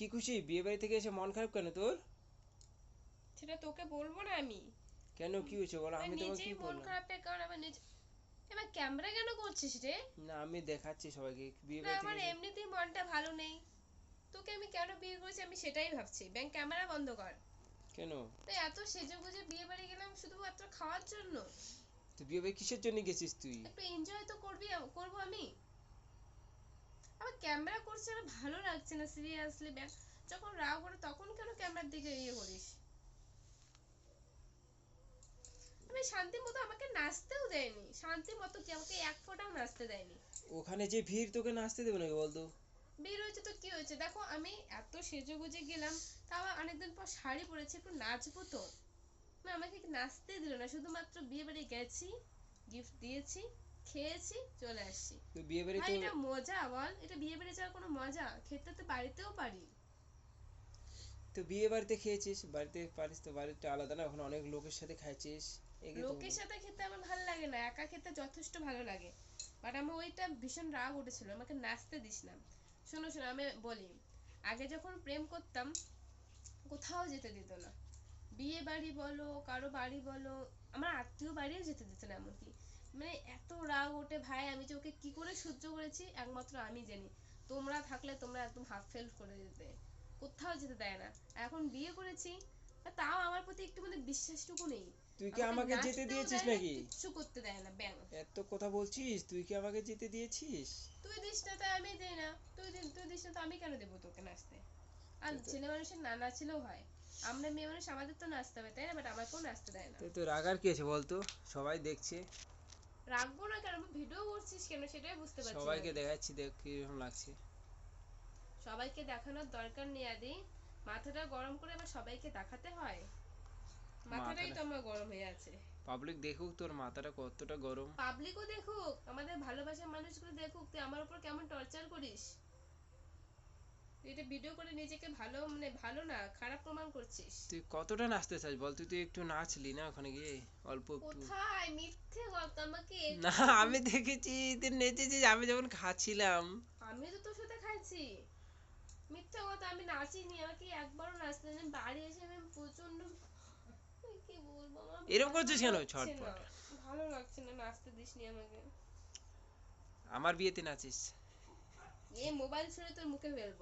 কি খুশি? বিয়ে বাড়ি থেকে এসে মন খারাপ কেন তোর? সেটা তোকে বলব না আমি। কেন? কি হয়েছে? বলো আমি তোমাকে কি মন বললাম খারাপের কারণ আমার নিজে এবার ক্যামেরা কেন করছিস রে? না আমি দেখাচ্ছি সবাইকে বিয়ে বাড়ি আমার এমনিতেই মনটা ভালো নেই। তোকে আমি কেন বিয়ে করেছি? আমি সেটাই ভাবছি। ব্যাংক ক্যামেরা বন্ধ কর। কেন? তো এত সেজে গুজে বিয়ে বাড়ি গেলাম শুধুমাত্র খাওয়ার জন্য। তুই বিয়ে বাড়ি কিসের জন্য গেছিস তুই? একটু এনজয় তো করবি করব আমি। আমার ক্যামেরা করছে আমার ভালো লাগছে না সিরিয়াসলি ব্যাংক যখন রাগ করে তখন কেন ক্যামেরার দিকে ইয়ে করিস? আমি শান্তি মতো আমাকে নাচতেও দেয়নি। শান্তি মতো কি আমাকে এক ফোঁটাও নাচতে দেয়নি? ওখানে যে ভিড় তোকে নাচতে দেবে নাকি বলতো? ভিড় হয়েছে তো কি হয়েছে? দেখো আমি এত সেজে গুজে গেলাম তাও অনেকদিন পর শাড়ি পরেছি একটু নাচবো তো। না আমাকে কি নাচতে দিল না শুধুমাত্র বিয়ে বাড়ি গেছি গিফট দিয়েছি। খেয়েছি চলে আসছি। তুই বিয়ে বাড়ি তো এটা মজা বল। এটা বিয়ে বাড়ি যাওয়ার কোনো মজা? খেতে তো বাড়িতেও পারি। তো বিয়ে বাড়িতে খেয়েছিস বাড়িতে পারিস তো বাড়িতে আলাদা না? ওখানে অনেক লোকের সাথে খাইছিস লোকের সাথে খেতে আমার ভালো লাগে না একা খেতে যথেষ্ট ভালো লাগে। বাট আমার ওইটা ভীষণ রাগ উঠেছিল আমাকে নাচতে দিস না। শোনো শোনো আমি বলি আগে যখন প্রেম করতাম কোথাও যেতে দিত না। বিয়ে বাড়ি বলো কারও বাড়ি বলো আমার আত্মীয় বাড়িও যেতে দিত না এমনকি মানে এত রাগ ওঠে ভাই আমি যে ওকে কি করে সহ্য করেছি একমাত্র আমি জানি। তোমরা থাকলে তোমরা একদম হাফ ফেল করে দিতে কোথাও যেতে দেয় না। এখন বিয়ে করেছি তাও আমার প্রতি একটু মানে বিশ্বাসটুকু নেই। তুই কি আমাকে যেতে দিয়েছিস নাকি? কিচ্ছু করতে দেয় না ব্যাং এত কথা বলছিস তুই কি আমাকে যেতে দিয়েছিস? তুই দিস না তাই আমি দেই না। তুই তুই দিস না তো আমি কেন দেবো তোকে নাচতে? আর ছেলে মানুষের না নাচলেও হয়। আমরা মেয়ে মানুষ আমাদের তো নাচতে হবে তাই না? বাট আমাকেও নাচতে দেয় না। তো রাগার কি আছে বলতো? সবাই দেখছে। রাখব না কেন? ভিডিও করছিস কেন? সেটাই বুঝতে পারছি সবাইকে দেখাচ্ছি দেখ কীরকম লাগছে। সবাইকে দেখানোর দরকার নেই আদি। মাথাটা গরম করে আবার সবাইকে দেখাতে হয়। মাথাটাই মাথাটা- তো আমার গরম হয়ে আছে। পাবলিক দেখুক তোর মাথাটা কতটা গরম। পাবলিকও দেখুক আমাদের ভালোবাসার মানুষগুলো দেখুক তুই আমার উপর কেমন টর্চার করিস? এটা ভিডিও করে নিজেকে ভালো মানে ভালো না খারাপ প্রমাণ করছিস। তুই কতটা নাচতে চাস বল? তুই তো একটু নাচলি না ওখানে গিয়ে? অল্প একটু। কোথায়? মিথ্যে কথা আমাকে না আমি দেখেছি তুই নেচেছিস আমি যখন খাচ্ছিলাম। আমি তো তোর সাথে খাইছি। মিথ্যা কথা আমি নাচিনি আমাকে একবারও নাচতে দেয়নি। বাড়ি এসে আমি প্রচণ্ড কি বলব এরকম করছিস কেন? না। ভালো লাগছে না নাচতে দিসনি আমাকে। আমার বিয়েতে নাচিস। এ মোবাইল ছুড়ে তোর মুখে ফেলব।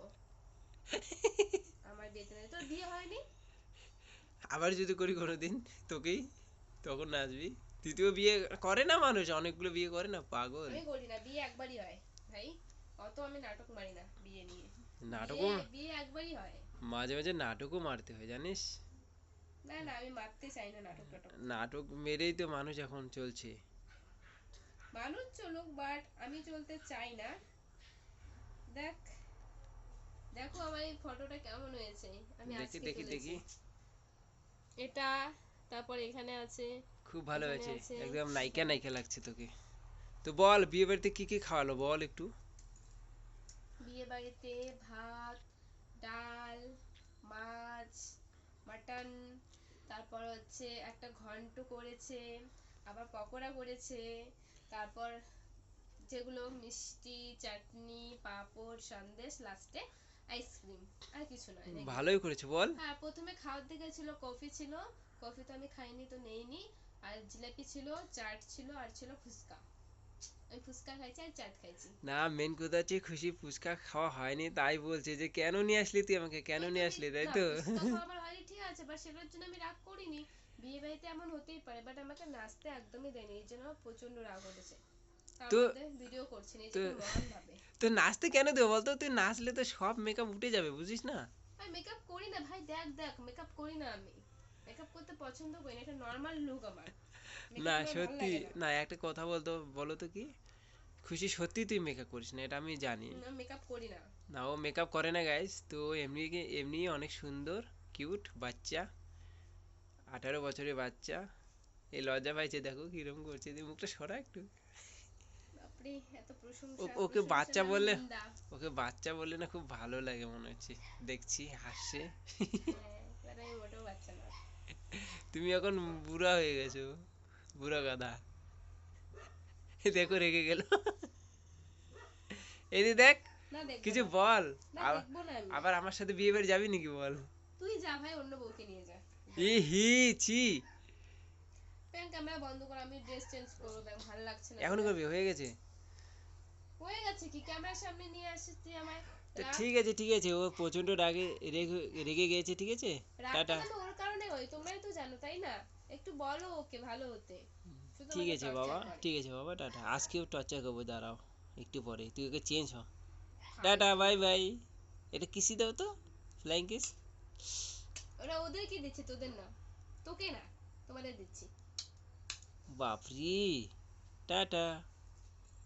আমার বিয়েতে না তোর বিয়ে হয়নি? আবার যদি করি কোনোদিন তোকেই তখন নাচবি। তৃতীয় বিয়ে করে না মানুষ? অনেকগুলো বিয়ে করে না? পাগল। আমি করি না বিয়ে একবারই হয়। ভাই অত আমি নাটক মারি না বিয়ে নিয়ে। নাটকও বিয়ে- বিয়ে একবারই হয়। মাঝে মাঝে নাটকও মারতে হয় জানিস? না না আমি মারতে চাই না নাটক টাটক। নাটক মেরেই তো মানুষ এখন চলছে। মানুষ চলুক বাট আমি চলতে চাই না। দেখ দেখো আমার এই ফটোটা কেমন হয়েছে। আমি দেখি দেখি। দেখি। এটা তারপর এখানে আছে। খুব ভালো হয়েছে একদম নায়িকা নায়িকা লাগছে তোকে। তো বল বিয়ে বাড়িতে কি কি খাওয়ালো? বল একটু। বিয়ে বাড়িতে ভাত ডাল মাছ মাটন তারপর হচ্ছে একটা ঘন্ট করেছে আবার পকোড়া করেছে তারপর যেগুলো মিষ্টি চাটনি পাঁপড় সন্দেশ লাস্টে আইসক্রিম আর কিছু নয় ভালোই করেছে বল। হ্যাঁ প্রথমে খাওয়ার দিকে ছিল কফি ছিল। কফি তো আমি খাইনি তো নেইনি। আর জিলাপি ছিল চাট ছিল আর ছিল ফুচকা। আমি ফুচকা খাইছি আর চাট খাইছি। না মেন কথা হচ্ছে খুশি ফুচকা খাওয়া হয়নি তাই বলছে যে কেন নিয়ে আসলি তুই আমাকে? কেন নিয়ে আসলি তাই তো? আমার হয়নি ঠিক আছে বাট সেটার জন্য আমি রাগ করিনি। বিয়ে বাড়িতে এমন হতেই পারে বাট আমাকে নাচতে একদমই দেয়নি এই জন্য প্রচণ্ড রাগ উঠেছে। তো- ভিডিও তো- ভাবে তো নাচতে কেন দেবো বলতো? তুই নাচলে তো সব মেকআপ উঠে যাবে বুঝিস না? আমি মেকআপ করি না ভাই দেখ দেখ মেকআপ করি না আমি। মেকআপ করতে পছন্দ করি না এটা নর্মাল লুক আমার। না সত্যি না। না একটা কথা বলতো বলো তো কি? খুশি সত্যি তুই মেকআপ করিস না এটা আমি জানি। আমি মেকআপ করি না। না ও মেকআপ করে না গাইস তো এমনি এমনি অনেক সুন্দর কিউট বাচ্চা আঠারো বছরের বাচ্চা। এই লজ্জা পাইছে দেখো কীরকম করছে মুখটা সরা একটু। বাপরে এত প্রশংসা ওকে বাচ্চা বললে- ওকে বাচ্চা বললে না খুব ভালো লাগে মনে হচ্ছে। দেখছি হাসছে। হ্যাঁ, বাচ্চা না তুমি এখন বুড়া হয়ে গেছো বুড়া গাধা। দেখো রেগে গেল। এই যে দেখ কিছু বল। আবার- আমার সাথে বিয়ে বাড়ি যাবি নাকি বল? তুই যা ভাই অন্য বউকে নিয়ে যা। ই হি ছি। প্যান ক্যামেরা বন্ধ কর আমি ড্রেস চেঞ্জ করব ভালো লাগছে না। এখন করবি হয়ে গেছে? হয়ে গেছে কি? ক্যামেরার সামনে নিয়ে আসিস তুই আমায়। ঠিক আছে ঠিক আছে। ও প্রচণ্ড রাগে রেগে গেছে ঠিক আছে? টাটা। ওর কারণে হয় তোমরাই তো জানো তাই না? একটু বলো ওকে ভালো হতে। ঠিক আছে বাবা। ঠিক আছে বাবা টাটা। আজকেও টর্চার করব দাঁড়াও একটু পরে। তুই ওকে চেঞ্জ হ। টাটা বাই বাই এটা কিসি দাও তো? ফ্লাইং কিস ওরা ওদেরকে দিচ্ছে তোদের না। তোকে না তোমাদের দিচ্ছি। বাপরি। টাটা।